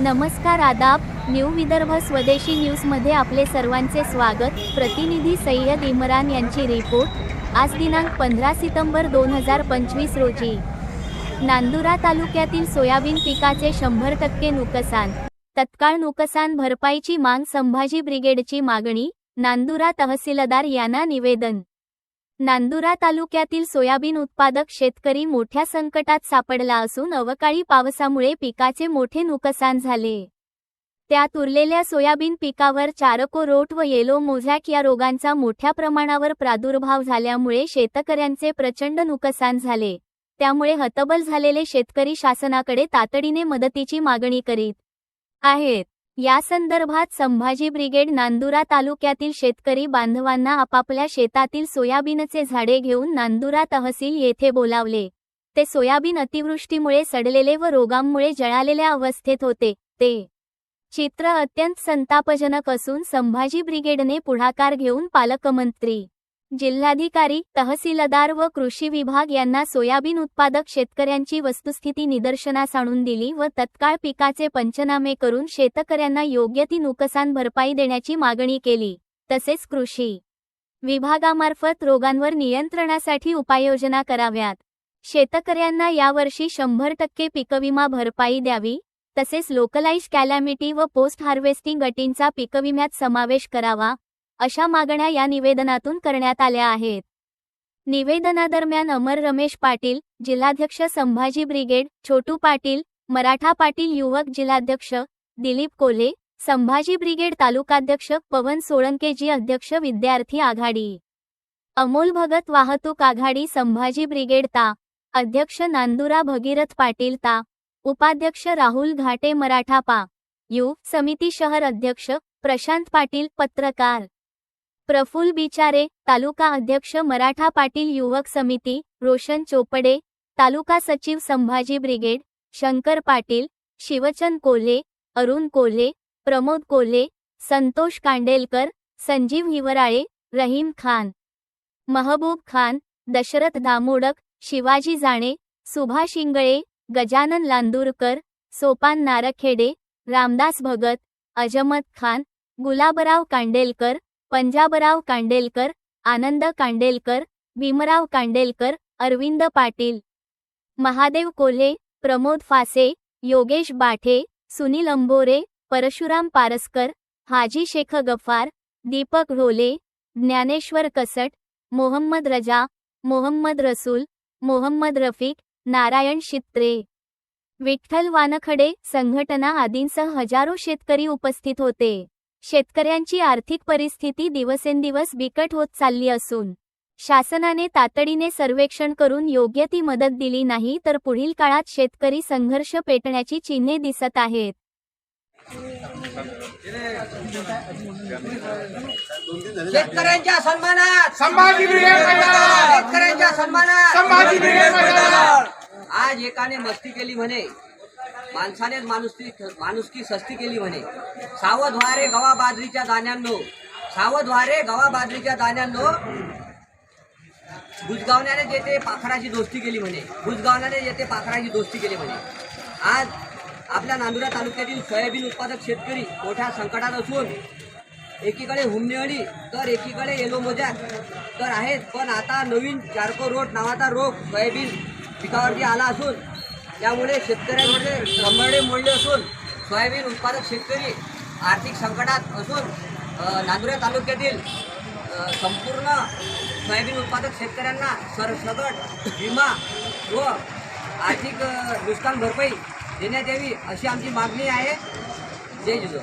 नमस्कार आदाब न्यू विदर्भ स्वदेशी न्यूजमध्ये आपले सर्वांचे स्वागत. प्रतिनिधी सय्यद इम्रान यांची रिपोर्ट. आज दिनांक पंधरा सितंबर दोन हजार पंचवीस रोजी. नांदुरा तालुक्यातील सोयाबीन पिकाचे शंभर टक्के नुकसान. तत्काळ नुकसान भरपाईची मांग संभाजी ब्रिगेडची मागणी नांदुरा तहसीलदार यांना निवेदन. नांदुरा तालुक्यातील सोयाबीन उत्पादक शेतकरी मोठ्या संकटात सापडला असून अवकाळी पावसामुळे पिकाचे मोठे नुकसान झाले. त्यात उरलेल्या सोयाबीन पिकावर चारको रोट व येलो मोझॅक या रोगांचा मोठ्या प्रमाणावर प्रादुर्भाव झाल्यामुळे शेतकऱ्यांचे प्रचंड नुकसान झाले. त्यामुळे हतबल झालेले शेतकरी शासनाकडे तातडीने मदतीची मागणी करीत आहेत. या संदर्भात संभाजी ब्रिगेड नांदुरा तालुक्यातील शेतकरी बांधवांना आपापल्या शेतातील सोयाबीनचे झाडे घेऊन नांदुरा तहसील येथे बोलावले. ते सोयाबीन अतिवृष्टीमुळे सडलेले व रोगांमुळे जळालेल्या अवस्थेत होते. ते चित्र अत्यंत संतापजनक असून संभाजी ब्रिगेडने पुढाकार घेऊन पालकमंत्री जिल्हाधिकारी तहसीलदार व कृषी विभाग यांना सोयाबीन उत्पादक शेतकऱ्यांची वस्तुस्थिती निदर्शनास आणून दिली व तत्काळ पिकाचे पंचनामे करून शेतकऱ्यांना योग्य ती नुकसान भरपाई देण्याची मागणी केली. तसेच कृषी विभागामार्फत रोगांवर नियंत्रणासाठी उपाययोजना कराव्यात. शेतकऱ्यांना यावर्षी शंभर टक्के पिकविमा भरपाई द्यावी. तसेच लोकलाइज कॅलॅमिटी व पोस्ट हार्वेस्टिंग अटींचा पिकविम्यात समावेश करावा. अशा मागण्या या निवेदनातून करण्यात आल्या आहेत. निवेदनादरम्यान अमर रमेश पाटील जिल्हाध्यक्ष संभाजी ब्रिगेड छोटू पाटील मराठा पाटील युवक जिल्हाध्यक्ष दिलीप कोले संभाजी ब्रिगेड तालुकाध्यक्ष पवन सोळंकेजी अध्यक्ष विद्यार्थी आघाडी. अमोल भगत वाहतूक आघाडी संभाजी ब्रिगेड ता. अध्यक्ष नांदुरा भगीरथ पाटील ता. उपाध्यक्ष राहुल घाटे मराठा पा. यू. समिती शहर अध्यक्ष प्रशांत पाटील पत्रकार. प्रफुल बिचारे तालुका अध्यक्ष मराठा पाटील युवक समिती रोशन चोपडे तालुका सचिव संभाजी ब्रिगेड शंकर पाटील शिवचंद कोल्हे अरुण कोल्हे प्रमोद कोल्हे संतोष कांडेलकर संजीव हिवराळे रहीम खान महबूब खान दशरथ दामोडक शिवाजी जाणे सुभाष इंगळे गजानन लांदूरकर सोपान नारखेडे रामदास भगत अजमत खान गुलाबराव कांडेलकर पंजाबराव कांडेलकर आनंद कांडेलकर भीमराव कांडेलकर अरविंद पाटील महादेव कोल्हे प्रमोद फासे योगेश बाठे सुनील अंबोरे परशुराम पारसकर हाजी शेख गफार दीपक ढोले ज्ञानेश्वर कसट मोहम्मद रजा मोहम्मद रसूल मोहम्मद रफीक नारायण शित्रे. विठ्ठल वानखडे संघटना आदींसह हजारो शेतकरी उपस्थित होते. शेतकऱ्यांची आर्थिक परिस्थिती दिवसेंदिवस बिकट होत चालली असून शासनाने तातडीने सर्वेक्षण करून योग्य ती मदत दिली नाही तर पुढील काळात शेतकरी संघर्ष पेटण्याची चिन्हे दिसत आहेत. शेतकऱ्यांच्या सन्मानात! शेतकऱ्यांच्या सन्मानात! आज एकाने मस्ती केली म्हणे. माणसानेच माणुसकी माणुसकी सस्ती केली म्हणे. सावधवारे गवा बाजरीच्या दाण्यांनो सावधवारे गवा बाजरीच्या दाण्यांनो बुजगावण्याने जेथे पाखराची दोस्ती केली म्हणे. बुजगावण्याने जेथे पाखराची दोस्ती केली म्हणे. आज आपल्या नांदुरा तालुक्यातील सोयाबीन उत्पादक शेतकरी मोठ्या संकटात असून एकीकडे हुमनेअळी तर एकीकडे येलो मोजॅक तर आहेत. पण आता नवीन चारको रोड नावाचा रोग सोयाबीन पिकावरती आला असून त्यामुळे शेतकऱ्यांमध्ये कंबरडे मोडले असून सोयाबीन उत्पादक शेतकरी आर्थिक संकटात असून अ, नांदुरा तालुक्यातील संपूर्ण सोयाबीन उत्पादक शेतकऱ्यांना सरसकट विमा व आर्थिक नुकसान भरपाई देण्यात यावी अशी आमची मागणी आहे. जय जिजाऊ.